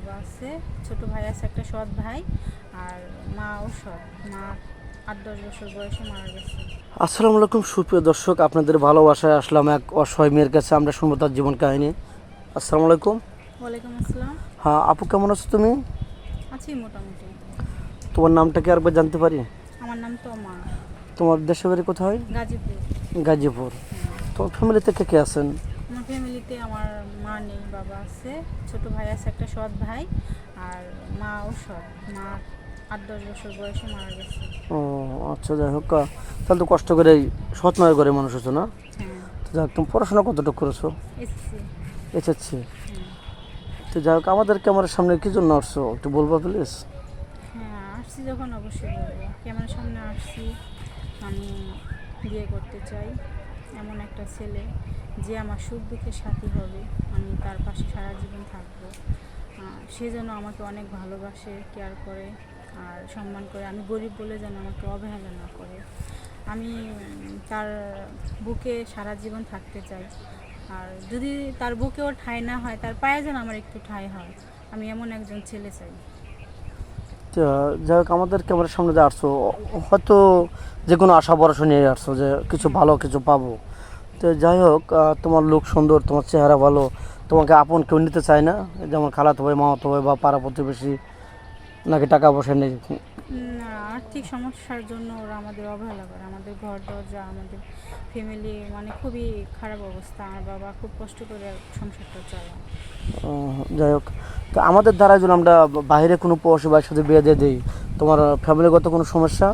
বাবা আছে ছোট ভাই আছে একটা সৎ ভাই আর মাও সৎ। মা আট দশ বছর বয়সে মারা গেছে। আসসালামু আলাইকুম সুপ্রিয় দর্শক আপনাদের ভালোবাসায় আসলাম এক অসহায় মেয়ের কাছে। আমরা শুনব তার জীবন কাহিনী। আসসালামু আলাইকুম। ওয়ালাইকুম আসসালাম। হ্যাঁ আপু কেমন আছো তুমি? আছি মোটামুটি। তোমার নামটা কি আরেকবার জানতে পারি? আমার নাম তমা। তোমার দেশের বাড়ি কোথায়? গাজীপুর। গাজীপুর। তোমার ফ্যামিলিতে কে কে আছেন? ফ্যামিলিতে আমার মা নেই বাবা আছে ছোট ভাই আছে একটা সৎ ভাই আর মাও সৎ। মা আট দশ বছর বয়সে মারা গেছে। ও আচ্ছা যাই হোক তাহলে তো কষ্ট করে সৎ নয় করে মানুষ হচ্ছে না? হ্যাঁ। তো যাই হোক তুমি পড়াশোনা কতটুকু করেছ? এসেছি তো যাই হোক আমাদের ক্যামেরার সামনে কি জন্য আসছো? একটু বলব প্লিজ হ্যাঁ আসছি যখন অবশ্যই বলব। ক্যামেরার সামনে আসছি আমি বিয়ে করতে চাই। এমন একটা ছেলে যে আমার সুখ দুঃখের সাথী হবে, আমি তার পাশে সারা জীবন থাকব। সে যেন আমাকে অনেক ভালোবাসে কেয়ার করে আর সম্মান করে। আমি গরিব বলে যেন আমাকে অবহেলা না করে। আমি তার বুকে সারা জীবন থাকতে চাই। আর যদি তার বুকেও ঠাঁই না হয়, তার পায়ে যেন আমার একটু ঠাঁই হয়, আমি এমন একজন ছেলে চাই। যাই হোক, আমাদের ক্যামেরার সামনে যে আসছো, হয়তো যে কোনো আশা ভরসা নিয়ে আসছো যে কিছু ভালো, কিছু পাবো। তো যাই হোক তোমার লুক সুন্দর, তোমার চেহারা ভালো, তোমাকে আপন কেউ নিতে চায় না। যেমন খালাতো ভাই, মামাতো ভাই বা পাড়া প্রতিবেশী, নাকি টাকা পয়সা নেই। আর্থিক সমস্যার জন্য ওরা আমাদের অবহেলা করে। আমাদের ঘর দরজা আমাদের ফ্যামিলি মানে খুবই খারাপ অবস্থা। আমার বাবা খুব কষ্ট করে সংসারটা চালায়। যাই হোক। তো আমাদের দ্বারা যদি আমরা বাইরে কোনো প্রবাসী ভাইয়ের সাথে বিয়ে দিয়ে দিই তোমার ফ্যামিলিগত কোনো সমস্যা?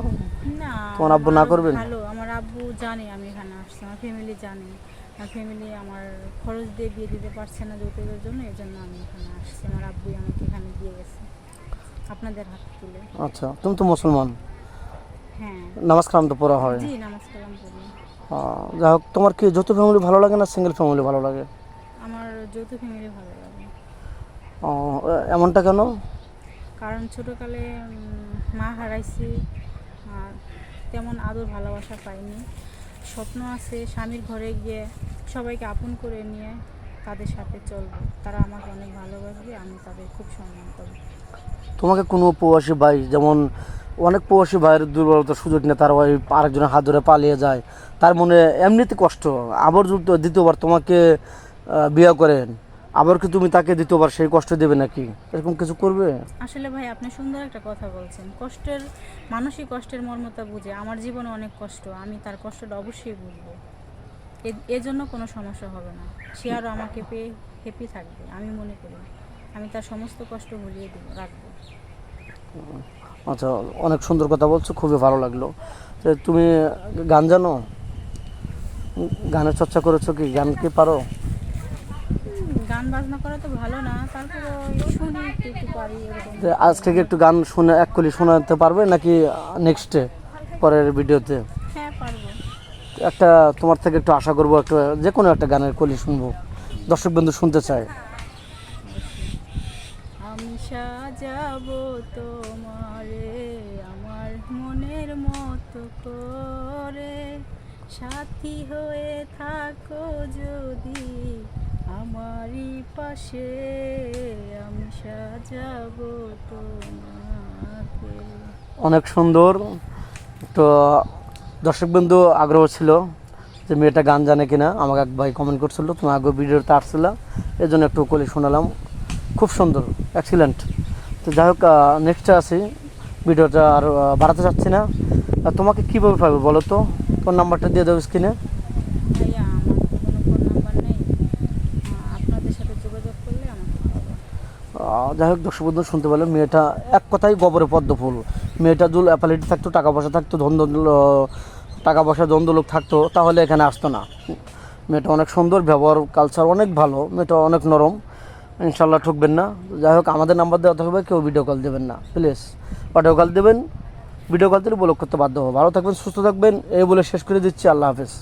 না তোমার আব্বু না করবেন? ভালো আমার আব্বু জানে আমি এখানে আসছি আমার ফ্যামিলি জানে। আমার ফ্যামিলি আমার খরচ দিয়ে বিয়ে দিতে পারছে না যৌতুকের জন্য এই জন্য আমি এখানে আসছি। আমার আব্বুই আমাকে এখানে দিয়ে গেছে। আপনাদের হাত তুলে। আচ্ছা তুমি তো মুসলমান। হ্যাঁ। নামাজ কালাম তো পড়া হয়। জি নামাজ কালাম করি যাই হোক তোমার কি যৌথ ফ্যামিলি ভালো লাগে না সিঙ্গেল ফ্যামিলি ভালো লাগে? আমার যৌথ ফ্যামিলি ভালো লাগে। আহ, এমনটা কেন? কারণ ছোটোকালে মা হারাইছি আর তেমন আদর ভালোবাসা পাইনি। স্বপ্ন আছে স্বামীর ঘরে গিয়ে সবাইকে আপন করে নিয়ে তাদের সাথে চলবো? তারা আমাকে অনেক ভালোবাসবে আমি তাদের খুব সম্মান করব। তোমাকে কোনো প্রবাসী ভাই যেমন অনেক প্রবাসী ভাইয়ের দুর্বলতার সুযোগ নিয়ে তার ওই আরেকজনের হাত ধরে পালিয়ে যায় তার মনে এমনিতে কষ্ট। আবার যদি দ্বিতীয়বার তোমাকে বিয়ে করেন আবার কি তুমি তাকে দ্বিতীয়বার সেই কষ্ট দেবে নাকি? এরকম কিছু করবে? আসলে ভাই আপনি সুন্দর একটা কথা বলছেন। কষ্টের মানসিক কষ্টের মর্মতা বুঝে। আমার জীবনে অনেক কষ্ট আমি তার কষ্টটা অবশ্যই বুঝব। এজন্য কোনো সমস্যা হবে না। সে আরও আমাকে পেয়ে হ্যাপি থাকবে আমি মনে করি। আমি তার সমস্ত কষ্ট ভুলিয়ে দিব রাখব। আচ্ছা অনেক সুন্দর কথা বলছো খুবই ভালো লাগল। তুমি গান জানো? গানের চর্চা করেছ কি? গান কি পারো? গান বাজনা করা তো ভালো না তারপরে শুনি একটু পারি তো আজ থেকে একটু গান শুনে এক কলি শোনাতে পারবে নাকি নেক্সটে পরের ভিডিওতে হ্যাঁ পারব। একটা তোমার থেকে একটু আশা করব একটা যে কোনো একটা গানের কলি শুনব দর্শক বন্ধু শুনতে চায়। আমি সাজাবো তোমারে আমার মনের মতো করে। সাথী হয়ে থাকো যদি আমারই পাশে। আমি সাজাবো তোমাকে। অনেক সুন্দর। তো দর্শক বন্ধু আগ্রহ ছিল যে মেয়েটা গান জানে কিনা আমাকে এক ভাই কমেন্ট করছিল তুমি আগে ভিডিওতে আসছিল এই জন্য একটু কলি শোনালাম। খুব সুন্দর এক্সিলেন্ট তো যাই হোক নেক্সটে আসি। ভিডিওটা আর বাড়াতে চাচ্ছি না। তোমাকে কীভাবে পাবে বলো তো? তোর নাম্বারটা দিয়ে দেবো স্ক্রিনে যাই হোক দর্শক বন্ধু শুনতে পেলাম মেয়েটা এক কথাই গোবরে পদ্ম ফুল। মেয়েটা যদি অ্যাপালিটি থাকতো টাকা পয়সা থাকতো ধন্দ টাকা পয়সা দ্বন্দ্ব লোক থাকতো, তাহলে এখানে আসতো না। মেয়েটা অনেক সুন্দর, ব্যবহার কালচার অনেক ভালো, মেয়েটা অনেক নরম। ইনশাল্লাহ ঠুকবেন না। যাই হোক, আমাদের নাম্বার দেওয়া থাকবে, কেউ ভিডিও কল দেবেন না। প্লিজ অডিও কল দেবেন ভিডিও কল দিলে উপলক্ষ করতে বাধ্য হব। ভালো থাকবেন, সুস্থ থাকবেন, এই বলে শেষ করে দিচ্ছি। আল্লাহ হাফেজ।